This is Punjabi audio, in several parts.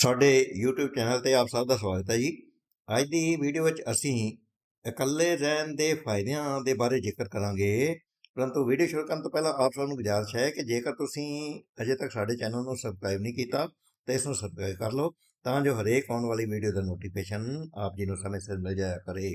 ਸਾਡੇ YouTube ਚੈਨਲ ਤੇ ਆਪ ਸਭ ਦਾ ਸਵਾਗਤ ਹੈ ਜੀ। ਅੱਜ ਦੀ ਵੀਡੀਓ ਵਿੱਚ ਅਸੀਂ ਇਕੱਲੇ ਰਹਿਣ ਦੇ ਫਾਇਦਿਆਂ ਦੇ ਬਾਰੇ ਜ਼ਿਕਰ ਕਰਾਂਗੇ। ਪਰੰਤੂ ਵੀਡੀਓ ਸ਼ੁਰੂ ਕਰਨ ਤੋਂ ਪਹਿਲਾਂ ਆਪ ਸਭ ਨੂੰ ਗੁਜ਼ਾਰਿਸ਼ ਹੈ ਕਿ ਜੇਕਰ ਤੁਸੀਂ ਅਜੇ ਤੱਕ ਸਾਡੇ ਚੈਨਲ ਨੂੰ ਸਬਸਕ੍ਰਾਈਬ ਨਹੀਂ ਕੀਤਾ, ਤਾਂ ਇਸ ਨੂੰ ਸਬਸਕ੍ਰਾਈਬ ਕਰ ਲਓ, ਤਾਂ ਜੋ ਹਰੇਕ ਆਉਣ ਵਾਲੀ ਵੀਡੀਓ ਦਾ ਨੋਟੀਫਿਕੇਸ਼ਨ ਆਪ ਜੀ ਨੂੰ ਸਮੇਂ ਸਿਰ ਮਿਲ ਜਾਇਆ ਕਰੇ।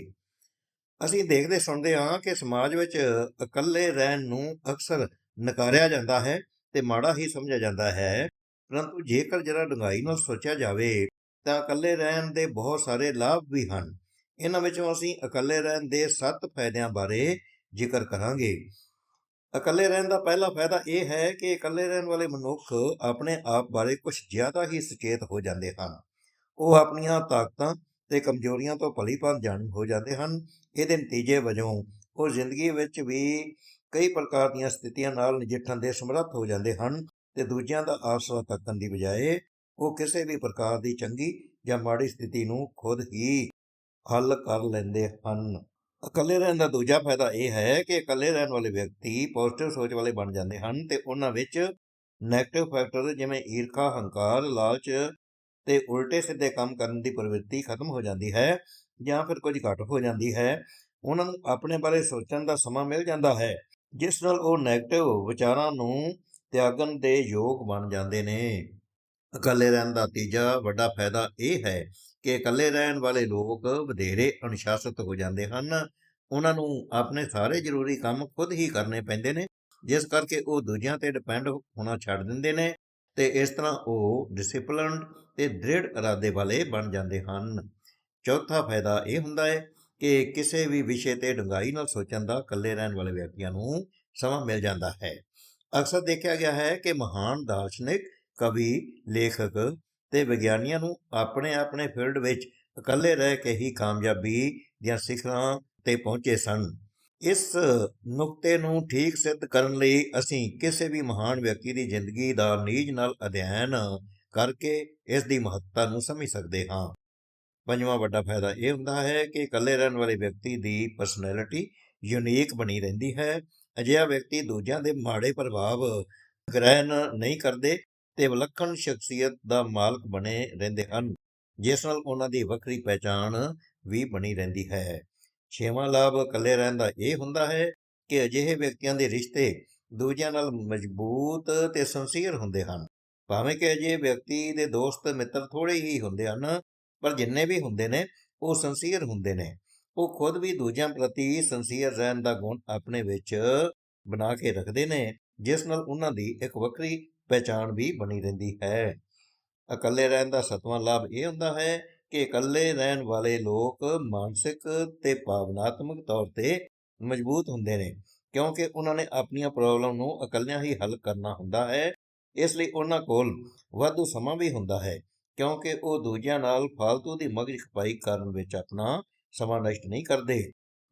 ਅਸੀਂ ਦੇਖਦੇ ਸੁਣਦੇ ਹਾਂ ਕਿ ਸਮਾਜ ਵਿੱਚ ਇਕੱਲੇ ਰਹਿਣ ਨੂੰ ਅਕਸਰ ਨਕਾਰਿਆ ਜਾਂਦਾ ਹੈ ਤੇ ਮਾੜਾ ਹੀ ਸਮਝਿਆ ਜਾਂਦਾ ਹੈ। ਪਰੰਤੂ ਜੇਕਰ ਜਰਾ ਡੂੰਘਾਈ ਨਾਲ ਸੋਚਿਆ ਜਾਵੇ, ਤਾਂ ਇਕੱਲੇ ਰਹਿਣ ਦੇ ਬਹੁਤ ਸਾਰੇ ਲਾਭ ਵੀ ਹਨ। ਇਹਨਾਂ ਵਿੱਚੋਂ ਅਸੀਂ ਇਕੱਲੇ ਰਹਿਣ ਦੇ 7 ਫਾਇਦਿਆਂ ਬਾਰੇ ਜ਼ਿਕਰ ਕਰਾਂਗੇ। ਇਕੱਲੇ ਰਹਿਣ ਦਾ ਪਹਿਲਾ ਫਾਇਦਾ ਇਹ ਹੈ ਕਿ ਇਕੱਲੇ ਰਹਿਣ ਵਾਲੇ ਮਨੁੱਖ ਆਪਣੇ ਆਪ ਬਾਰੇ ਕੁਝ ਜ਼ਿਆਦਾ ਹੀ ਸੁਚੇਤ ਹੋ ਜਾਂਦੇ ਹਨ। ਉਹ ਆਪਣੀਆਂ ਤਾਕਤਾਂ ਤੇ ਕਮਜ਼ੋਰੀਆਂ ਤੋਂ ਭਲੀਭਾਂਤ ਜਾਣੂ ਹੋ ਜਾਂਦੇ ਹਨ। ਇਹਦੇ ਨਤੀਜੇ ਵਜੋਂ ਉਹ ਜ਼ਿੰਦਗੀ ਵਿੱਚ ਵੀ ਕਈ ਪ੍ਰਕਾਰ ਦੀਆਂ ਸਥਿਤੀਆਂ ਨਾਲ ਨਜਿੱਠਣ ਦੇ ਸਮਰੱਥ ਹੋ ਜਾਂਦੇ ਹਨ। ਤੇ ਦੂਜਿਆਂ ਦਾ ਆਸਰਾ ਤੱਕਣ ਦੀ ਬਜਾਏ ਉਹ ਕਿਸੇ ਵੀ ਪ੍ਰਕਾਰ ਦੀ ਚੰਗੀ ਜਾਂ ਮਾੜੀ ਸਥਿਤੀ ਨੂੰ ਖੁਦ ਹੀ ਹੱਲ ਕਰ ਲੈਂਦੇ ਹਨ। ਇਕੱਲੇ ਰਹਿਣ ਦਾ ਦੂਜਾ ਫਾਇਦਾ ਇਹ ਹੈ ਕਿ ਇਕੱਲੇ ਰਹਿਣ ਵਾਲੇ ਵਿਅਕਤੀ ਪੋਜ਼ਿਟਿਵ ਸੋਚ ਵਾਲੇ ਬਣ ਜਾਂਦੇ ਹਨ ਤੇ ਉਹਨਾਂ ਵਿੱਚ ਨੈਗੇਟਿਵ ਫੈਕਟਰ ਜਿਵੇਂ ਈਰਖਾ, ਹੰਕਾਰ, ਲਾਲਚ ਤੇ ਉਲਟੇ ਸਿੱਧੇ ਕੰਮ ਕਰਨ ਦੀ ਪ੍ਰਵਿਰਤੀ ਖਤਮ ਹੋ ਜਾਂਦੀ ਹੈ ਜਾਂ ਫਿਰ ਕੁਝ ਘੱਟ ਹੋ ਜਾਂਦੀ ਹੈ। ਉਹਨਾਂ ਨੂੰ ਆਪਣੇ ਬਾਰੇ ਸੋਚਣ ਦਾ ਸਮਾਂ ਮਿਲ ਜਾਂਦਾ ਹੈ, ਜਿਸ ਨਾਲ ਉਹ ਨੈਗੇਟਿਵ ਵਿਚਾਰਾਂ ਨੂੰ ਤਿਆਗਣ ਦੇ ਯੋਗ ਬਣ ਜਾਂਦੇ ਨੇ। ਇਕੱਲੇ ਰਹਿਣ ਦਾ ਤੀਜਾ ਵੱਡਾ ਫਾਇਦਾ ਇਹ ਹੈ ਕਿ ਇਕੱਲੇ ਰਹਿਣ ਵਾਲੇ ਲੋਕ ਵਧੇਰੇ ਅਨੁਸ਼ਾਸਿਤ ਹੋ ਜਾਂਦੇ ਹਨ। ਉਹਨਾਂ ਨੂੰ ਆਪਣੇ ਸਾਰੇ ਜ਼ਰੂਰੀ ਕੰਮ ਖੁਦ ਹੀ ਕਰਨੇ ਪੈਂਦੇ ਨੇ, ਜਿਸ ਕਰਕੇ ਉਹ ਦੂਜਿਆਂ ਤੇ ਡਿਪੈਂਡ ਹੋਣਾ ਛੱਡ ਦਿੰਦੇ ਨੇ ਤੇ ਇਸ ਤਰ੍ਹਾਂ ਉਹ ਡਿਸਪਲਿਨਡ ਤੇ ਦ੍ਰਿੜ ਇਰਾਦੇ ਵਾਲੇ ਬਣ ਜਾਂਦੇ ਹਨ। ਚੌਥਾ ਫਾਇਦਾ ਇਹ ਹੁੰਦਾ ਹੈ ਕਿ ਕਿਸੇ ਵੀ ਵਿਸ਼ੇ ਤੇ ਡੂੰਘਾਈ ਨਾਲ ਸੋਚਣ ਦਾ ਇਕੱਲੇ ਰਹਿਣ ਵਾਲੇ ਵਿਅਕਤੀਆਂ ਨੂੰ ਸਮਾਂ ਮਿਲ ਜਾਂਦਾ ਹੈ। ਅਕਸਰ ਦੇਖਿਆ ਗਿਆ ਹੈ ਕਿ ਮਹਾਨ ਦਾਰਸ਼ਨਿਕ, ਕਵੀ, ਲੇਖਕ ਤੇ ਵਿਗਿਆਨੀਆਂ ਨੂੰ ਆਪਣੇ ਆਪਣੇ ਫੀਲਡ ਵਿੱਚ ਇਕੱਲੇ ਰਹਿ ਕੇ ਹੀ ਕਾਮਯਾਬੀ ਦੀਆਂ ਸਿਖਰਾਂ ਤੇ ਪਹੁੰਚੇ ਸਨ। ਇਸ ਨੁਕਤੇ ਨੂੰ ਠੀਕ ਸਿੱਧ ਕਰਨ ਲਈ ਅਸੀਂ ਕਿਸੇ ਵੀ ਮਹਾਨ ਵਿਅਕਤੀ ਦੀ ਜ਼ਿੰਦਗੀ ਦਾ ਨੀਜ ਨਾਲ ਅਧਿਐਨ ਕਰਕੇ ਇਸ ਦੀ ਮਹੱਤਤਾ ਨੂੰ ਸਮਝ ਸਕਦੇ ਹਾਂ। ਪੰਜਵਾਂ ਵੱਡਾ ਫਾਇਦਾ ਇਹ ਹੁੰਦਾ ਹੈ ਕਿ ਇਕੱਲੇ ਰਹਿਣ ਵਾਲੇ ਵਿਅਕਤੀ ਦੀ ਪਰਸਨੈਲਿਟੀ ਯੂਨੀਕ ਬਣੀ ਰਹਿੰਦੀ ਹੈ। ਅਜਿਹਾ ਵਿਅਕਤੀ ਦੂਜਿਆਂ ਦੇ ਮਾੜੇ ਪ੍ਰਭਾਵ ਗ੍ਰਹਿਣ ਨਹੀਂ ਕਰਦੇ ਤੇ ਵਿਲੱਖਣ ਸ਼ਖਸੀਅਤ ਦਾ ਮਾਲਕ ਬਣੇ ਰਹਿੰਦੇ ਹਨ, ਜਿਸ ਨਾਲ ਉਹਨਾਂ ਦੀ ਵੱਖਰੀ ਪਹਿਚਾਣ ਵੀ ਬਣੀ ਰਹਿੰਦੀ ਹੈ। ਛੇਵਾਂ ਲਾਭ ਇਕੱਲੇ ਰਹਿਣ ਦਾ ਇਹ ਹੁੰਦਾ ਹੈ ਕਿ ਅਜਿਹੇ ਵਿਅਕਤੀਆਂ ਦੇ ਰਿਸ਼ਤੇ ਦੂਜਿਆਂ ਨਾਲ ਮਜ਼ਬੂਤ ਤੇ ਸੰਸੀਅਰ ਹੁੰਦੇ ਹਨ। ਭਾਵੇਂ ਕਿ ਅਜਿਹੇ ਵਿਅਕਤੀ ਦੇ ਦੋਸਤ ਮਿੱਤਰ ਥੋੜੇ ਹੀ ਹੁੰਦੇ ਹਨ, ਪਰ ਜਿੰਨੇ ਵੀ ਹੁੰਦੇ ਨੇ, ਉਹ ਸੰਸੀਅਰ ਹੁੰਦੇ ਨੇ। ਉਹ ਖੁਦ ਵੀ ਦੂਜਿਆਂ ਪ੍ਰਤੀ ਸੰਸੀਅਰ ਰਹਿਣ ਦਾ ਗੁਣ ਆਪਣੇ ਵਿੱਚ ਬਣਾ ਕੇ ਰੱਖਦੇ ਨੇ, ਜਿਸ ਨਾਲ ਉਹਨਾਂ ਦੀ ਇੱਕ ਵੱਖਰੀ ਪਹਿਚਾਣ ਵੀ ਬਣੀ ਰਹਿੰਦੀ ਹੈ। ਇਕੱਲੇ ਰਹਿਣ ਦਾ ਸਤਵਾਂ ਲਾਭ ਇਹ ਹੁੰਦਾ ਹੈ ਕਿ ਇਕੱਲੇ ਰਹਿਣ ਵਾਲੇ ਲੋਕ ਮਾਨਸਿਕ ਤੇ ਭਾਵਨਾਤਮਕ ਤੌਰ ਤੇ ਮਜ਼ਬੂਤ ਹੁੰਦੇ ਨੇ, ਕਿਉਂਕਿ ਉਹਨਾਂ ਨੇ ਆਪਣੀਆਂ ਪ੍ਰੋਬਲਮ ਨੂੰ ਇਕੱਲਿਆਂ ਹੀ ਹੱਲ ਕਰਨਾ ਹੁੰਦਾ ਹੈ। ਇਸ ਲਈ ਉਹਨਾਂ ਕੋਲ ਵਾਧੂ ਸਮਾਂ ਵੀ ਹੁੰਦਾ ਹੈ, ਕਿਉਂਕਿ ਉਹ ਦੂਜਿਆਂ ਨਾਲ ਫालतू ਦੀ ਮਗਜ ਖਪਾਈ ਕਰਨ ਵਿੱਚ ਆਪਣਾ ਸਮਾਂ ਨਸ਼ਟ ਨਹੀਂ ਕਰਦੇ।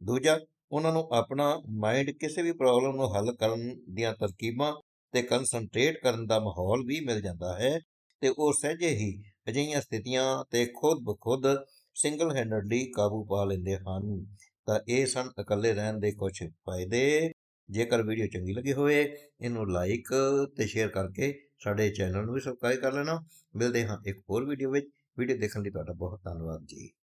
ਦੂਜਾ, ਉਹਨਾਂ ਨੂੰ ਆਪਣਾ ਮਾਈਂਡ ਕਿਸੇ ਵੀ ਪ੍ਰੋਬਲਮ ਨੂੰ ਹੱਲ ਕਰਨ ਦੀਆਂ ਤਰਕੀਬਾਂ ਤੇ ਕਨਸੈਂਟਰੇਟ ਕਰਨ ਦਾ ਮਾਹੌਲ ਵੀ ਮਿਲ ਜਾਂਦਾ ਹੈ ਤੇ ਉਹ ਸਹਿਜੇ ਹੀ ਅਜਿਹੀਆਂ ਸਥਿਤੀਆਂ ਤੇ ਖੁਦ ਬਖੁਦ ਸਿੰਗਲ ਹੈਂਡਡਲੀ ਕਾਬੂ ਪਾ ਲੈਂਦੇ ਹਨ। ਤਾਂ ਇਹ ਸਨ ਇਕੱਲੇ ਰਹਿਣ ਦੇ ਕੁਝ ਫਾਇਦੇ। ਜੇਕਰ ਵੀਡੀਓ ਚੰਗੀ ਲੱਗੀ ਹੋਵੇ, ਇਹਨੂੰ ਲਾਈਕ ਤੇ ਸ਼ੇਅਰ ਕਰਕੇ ਸਾਡੇ ਚੈਨਲ ਨੂੰ ਵੀ ਸਬਸਕ੍ਰਾਈਬ ਕਰ ਲੈਣਾ। ਮਿਲਦੇ ਹਾਂ ਇੱਕ ਹੋਰ ਵੀਡੀਓ ਵਿੱਚ। ਵੀਡੀਓ ਦੇਖਣ ਲਈ ਤੁਹਾਡਾ ਬਹੁਤ ਧੰਨਵਾਦ ਜੀ।